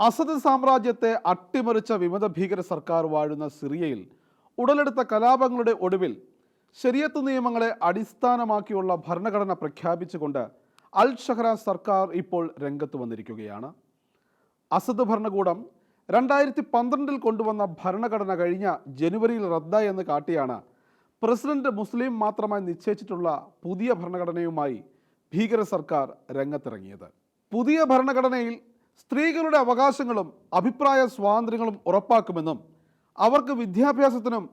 Asad സാമ്രാജ്യത്തെ അട്ടിമറിച്ച വിമത ഭീകര സർക്കാർ വാഴുന്ന സിറിയയിൽ ഉടലെടുത്ത കലാപങ്ങളുടെ ഒടുവിൽ ശരിയത്ത് നിയമങ്ങളെ അടിസ്ഥാനമാക്കിയുള്ള ഭരണഘടന പ്രഖ്യാപിച്ചുകൊണ്ട് അൽ ഷഹ്ര സർക്കാർ ഇപ്പോൾ രംഗത്ത് വന്നിരിക്കുകയാണ്. അസദ് ഭരണകൂടം രണ്ടായിരത്തി പന്ത്രണ്ടിൽ കൊണ്ടുവന്ന ഭരണഘടന കഴിഞ്ഞ ജനുവരിയിൽ റദ്ദായി എന്ന് കാട്ടിയാണ് പ്രസിഡന്റ് മുസ്ലിം മാത്രമായി നിശ്ചയിച്ചിട്ടുള്ള പുതിയ ഭരണഘടനയുമായി ഭീകര സർക്കാർ രംഗത്തിറങ്ങിയത്. പുതിയ ഭരണഘടനയിൽ സ്ത്രീകളുടെ അവകാശങ്ങളും അഭിപ്രായ സ്വാതന്ത്ര്യങ്ങളും ഉറപ്പാക്കുമെന്നും അവർക്ക് വിദ്യാഭ്യാസത്തിനും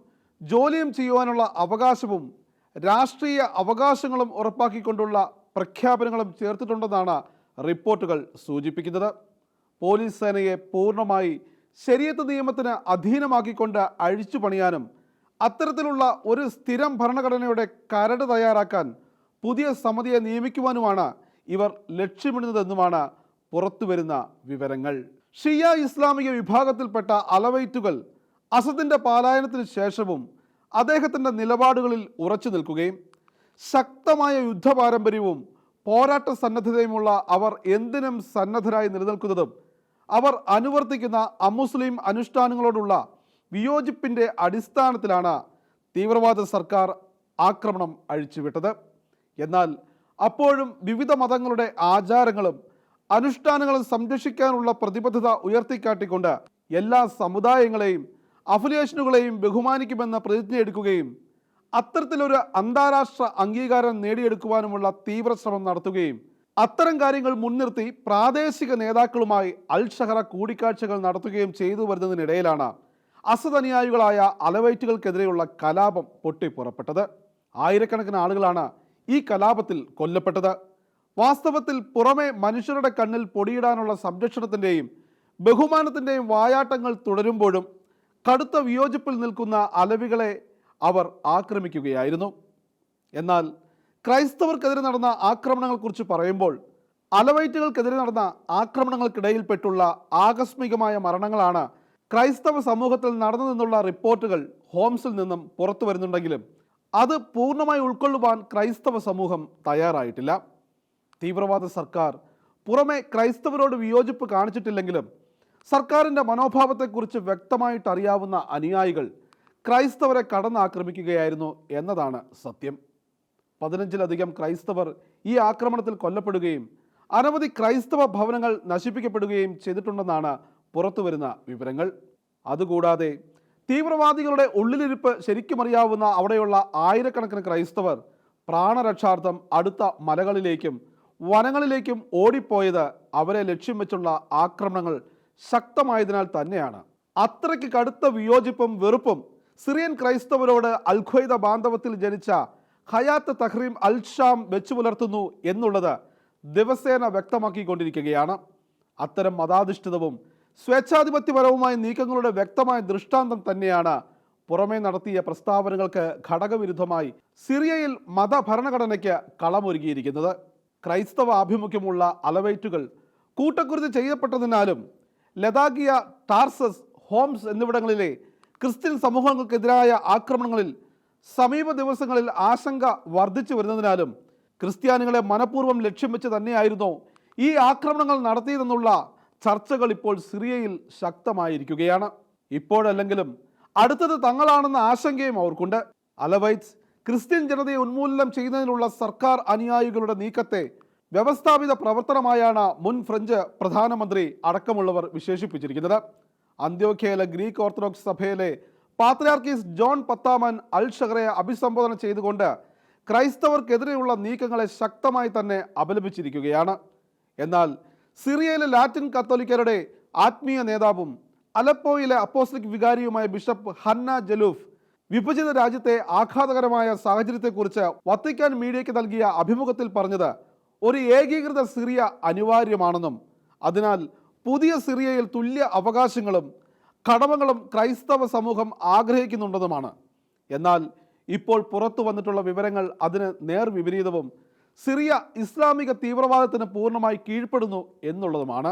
ജോലിയും ചെയ്യുവാനുള്ള അവകാശവും രാഷ്ട്രീയ അവകാശങ്ങളും ഉറപ്പാക്കിക്കൊണ്ടുള്ള പ്രഖ്യാപനങ്ങളും ചേർത്തിട്ടുണ്ടെന്നാണ് റിപ്പോർട്ടുകൾ സൂചിപ്പിക്കുന്നത്. പോലീസ് സേനയെ പൂർണമായി ശരീരത്ത് നിയമത്തിന് അധീനമാക്കിക്കൊണ്ട് അഴിച്ചു പണിയാനും അത്തരത്തിലുള്ള ഒരു സ്ഥിരം ഭരണഘടനയുടെ കരട് തയ്യാറാക്കാൻ പുതിയ സമിതിയെ നിയമിക്കുവാനുമാണ് ഇവർ ലക്ഷ്യമിടുന്നതെന്നുമാണ് പുറത്തുവരുന്ന വിവരങ്ങൾ. ഷിയ ഇസ്ലാമിക വിഭാഗത്തിൽപ്പെട്ട അലവൈറ്റുകൾ അസദിന്റെ പാലായനത്തിന് ശേഷവും അദ്ദേഹത്തിന്റെ നിലപാടുകളിൽ ഉറച്ചു നിൽക്കുകയും ശക്തമായ യുദ്ധപാരമ്പര്യവും പോരാട്ട സന്നദ്ധതയുമുള്ള അവർ എന്തിനും സന്നദ്ധരായി നിലനിൽക്കുന്നതും അവർ അനുവർത്തിക്കുന്ന അമുസ്ലിം അനുഷ്ഠാനങ്ങളോടുള്ള വിയോജിപ്പിന്റെ അടിസ്ഥാനത്തിലാണ് തീവ്രവാദ സർക്കാർ ആക്രമണം അഴിച്ചുവിട്ടത്. എന്നാൽ അപ്പോഴും വിവിധ മതങ്ങളുടെ ആചാരങ്ങളും അനുഷ്ഠാനങ്ങളും സംരക്ഷിക്കാനുള്ള പ്രതിബദ്ധത ഉയർത്തിക്കാട്ടിക്കൊണ്ട് എല്ലാ സമുദായങ്ങളെയും അഫിലിയേഷനുകളെയും ബഹുമാനിക്കുമെന്ന പ്രതിജ്ഞ എടുക്കുകയും അത്തരത്തിലൊരു അന്താരാഷ്ട്ര അംഗീകാരം നേടിയെടുക്കുവാനുമുള്ള തീവ്ര ശ്രമം നടത്തുകയും അത്തരം കാര്യങ്ങൾ മുൻനിർത്തി പ്രാദേശിക നേതാക്കളുമായി അൽ ഷഹറ കൂടിക്കാഴ്ചകൾ നടത്തുകയും ചെയ്തു വരുന്നതിനിടയിലാണ് അസദ് അനുയായികളായ അലവൈറ്റുകൾക്കെതിരെയുള്ള കലാപം പൊട്ടിപ്പുറപ്പെട്ടത്. ആയിരക്കണക്കിന് ആളുകളാണ് ഈ കലാപത്തിൽ കൊല്ലപ്പെട്ടത്. വാസ്തവത്തിൽ പുറമെ മനുഷ്യരുടെ കണ്ണിൽ പൊടിയിടാനുള്ള സംരക്ഷണത്തിന്റെയും ബഹുമാനത്തിന്റെയും വായാട്ടങ്ങൾ തുടരുമ്പോഴും കടുത്ത വിയോജിപ്പിൽ നിൽക്കുന്ന അലവികളെ അവർ ആക്രമിക്കുകയായിരുന്നു. എന്നാൽ ക്രൈസ്തവർക്കെതിരെ നടന്ന ആക്രമണങ്ങളെക്കുറിച്ച് പറയുമ്പോൾ അലവൈറ്റുകൾക്കെതിരെ നടന്ന ആക്രമണങ്ങൾക്കിടയിൽപ്പെട്ടുള്ള ആകസ്മികമായ മരണങ്ങളാണ് ക്രൈസ്തവ സമൂഹത്തിൽ നടന്നു നടന്നതെന്നുള്ള റിപ്പോർട്ടുകൾ ഹോംസിൽ നിന്നും പുറത്തു വരുന്നുണ്ടെങ്കിലും അത് പൂർണമായി ഉൾക്കൊള്ളുവാൻ ക്രൈസ്തവ സമൂഹം തയ്യാറായിട്ടില്ല. തീവ്രവാദ സർക്കാർ. പുറമെ ക്രൈസ്തവരോട് വിയോജിപ്പ് കാണിച്ചിട്ടില്ലെങ്കിലും സർക്കാരിന്റെ മനോഭാവത്തെക്കുറിച്ച് വ്യക്തമായിട്ട് അറിയാവുന്ന അനുയായികൾ ക്രൈസ്തവരെ കടന്നാക്രമിക്കുകയായിരുന്നു എന്നതാണ് സത്യം. പതിനഞ്ചിലധികം ക്രൈസ്തവർ ഈ ആക്രമണത്തിൽ കൊല്ലപ്പെടുകയും അനവധി ക്രൈസ്തവ ഭവനങ്ങൾ നശിപ്പിക്കപ്പെടുകയും ചെയ്തിട്ടുണ്ടെന്നാണ് പുറത്തുവരുന്ന വിവരങ്ങൾ. അതുകൂടാതെ തീവ്രവാദികളുടെ ഉള്ളിലിരിപ്പ് ശരിക്കും അറിയാവുന്ന അവിടെയുള്ള ആയിരക്കണക്കിന് ക്രൈസ്തവർ പ്രാണരക്ഷാർത്ഥം അടുത്ത മലകളിലേക്കും വനങ്ങളിലേക്കും ഓടിപ്പോയത് അവരെ ലക്ഷ്യം വെച്ചുള്ള ആക്രമണങ്ങൾ ശക്തമായതിനാൽ തന്നെയാണ്. അത്രയ്ക്ക് കടുത്ത വിയോജിപ്പും വെറുപ്പും സിറിയൻ ക്രൈസ്തവരോട് അൽഖ്വയ്ദ ബാന്ധവത്തിൽ ജനിച്ച ഹയാത്ത് തഹ്രീം അൽ ഷാം വെച്ചു പുലർത്തുന്നു എന്നുള്ളത് ദിവസേന വ്യക്തമാക്കിക്കൊണ്ടിരിക്കുകയാണ്. അത്തരം മതാധിഷ്ഠിതവും സ്വേച്ഛാധിപത്യപരവുമായ നീക്കങ്ങളുടെ വ്യക്തമായ ദൃഷ്ടാന്തം തന്നെയാണ് പുറമേ നടത്തിയ പ്രസ്താവനകൾക്ക് ഘടകവിരുദ്ധമായി സിറിയയിൽ മതഭരണഘടനയ്ക്ക് കളമൊരുക്കിയിരിക്കുന്നത്. ക്രൈസ്തവ ആഭിമുഖ്യമുള്ള അലവൈറ്റുകൾ. കൂട്ടക്കുരുതി ചെയ്യപ്പെട്ടതിനാലും ലതാഗിയ ടാർസസ് ഹോംസ് എന്നിവിടങ്ങളിലെ ക്രിസ്ത്യൻ സമൂഹങ്ങൾക്കെതിരായ ആക്രമണങ്ങളിൽ സമീപ ദിവസങ്ങളിൽ ആശങ്ക വർദ്ധിച്ചു വരുന്നതിനാലും ക്രിസ്ത്യാനികളെ മനഃപൂർവം ലക്ഷ്യം വെച്ച് തന്നെയായിരുന്നു ഈ ആക്രമണങ്ങൾ നടത്തിയതെന്നുള്ള ചർച്ചകൾ ഇപ്പോൾ സിറിയയിൽ ശക്തമായിരിക്കുകയാണ്. ഇപ്പോഴല്ലെങ്കിലും അടുത്തത് തങ്ങളാണെന്ന ആശങ്കയും അവർക്കുണ്ട്. അലവൈറ്റ്സ് ക്രിസ്ത്യൻ ജനതയെ ഉന്മൂലനം ചെയ്യുന്നതിനുള്ള സർക്കാർ അനുയായികളുടെ നീക്കത്തെ വ്യവസ്ഥാപിത പ്രവർത്തനമായാണ് മുൻ ഫ്രഞ്ച് പ്രധാനമന്ത്രി അടക്കമുള്ളവർ വിശേഷിപ്പിച്ചിരിക്കുന്നത്. അന്ത്യോഖ്യയിലെ ഗ്രീക്ക് ഓർത്തഡോക്സ് സഭയിലെ പാത്രിയാർക്കീസ് ജോൺ പത്താമൻ അൽ ഷഹറയെ അഭിസംബോധന ചെയ്തുകൊണ്ട് ക്രൈസ്തവർക്കെതിരെയുള്ള നീക്കങ്ങളെ ശക്തമായി തന്നെ അപലപിച്ചിരിക്കുകയാണ്. എന്നാൽ സിറിയയിലെ ലാറ്റിൻ കത്തോലിക്കരുടെ ആത്മീയ നേതാവും അലപ്പോയിലെ അപ്പോസ്ലിക് വികാരിയുമായ ബിഷപ്പ് ഹന്ന ജലൂഫ് വിഭജിത രാജ്യത്തെ ആഘാതകരമായ സാഹചര്യത്തെക്കുറിച്ച് വത്തിക്കാൻ മീഡിയയ്ക്ക് നൽകിയ അഭിമുഖത്തിൽ പറഞ്ഞത് ഒരു ഏകീകൃത സിറിയ അനിവാര്യമാണെന്നും അതിനാൽ പുതിയ സിറിയയിൽ തുല്യ അവകാശങ്ങളും കടമകളും ക്രൈസ്തവ സമൂഹം ആഗ്രഹിക്കുന്നുണ്ടെന്നുമാണ്. എന്നാൽ ഇപ്പോൾ പുറത്തു വന്നിട്ടുള്ള വിവരങ്ങൾ അതിന് നേർ വിപരീതവും സിറിയ ഇസ്ലാമിക തീവ്രവാദത്തിന് പൂർണമായി കീഴ്പ്പെടുന്നു എന്നുള്ളതുമാണ്.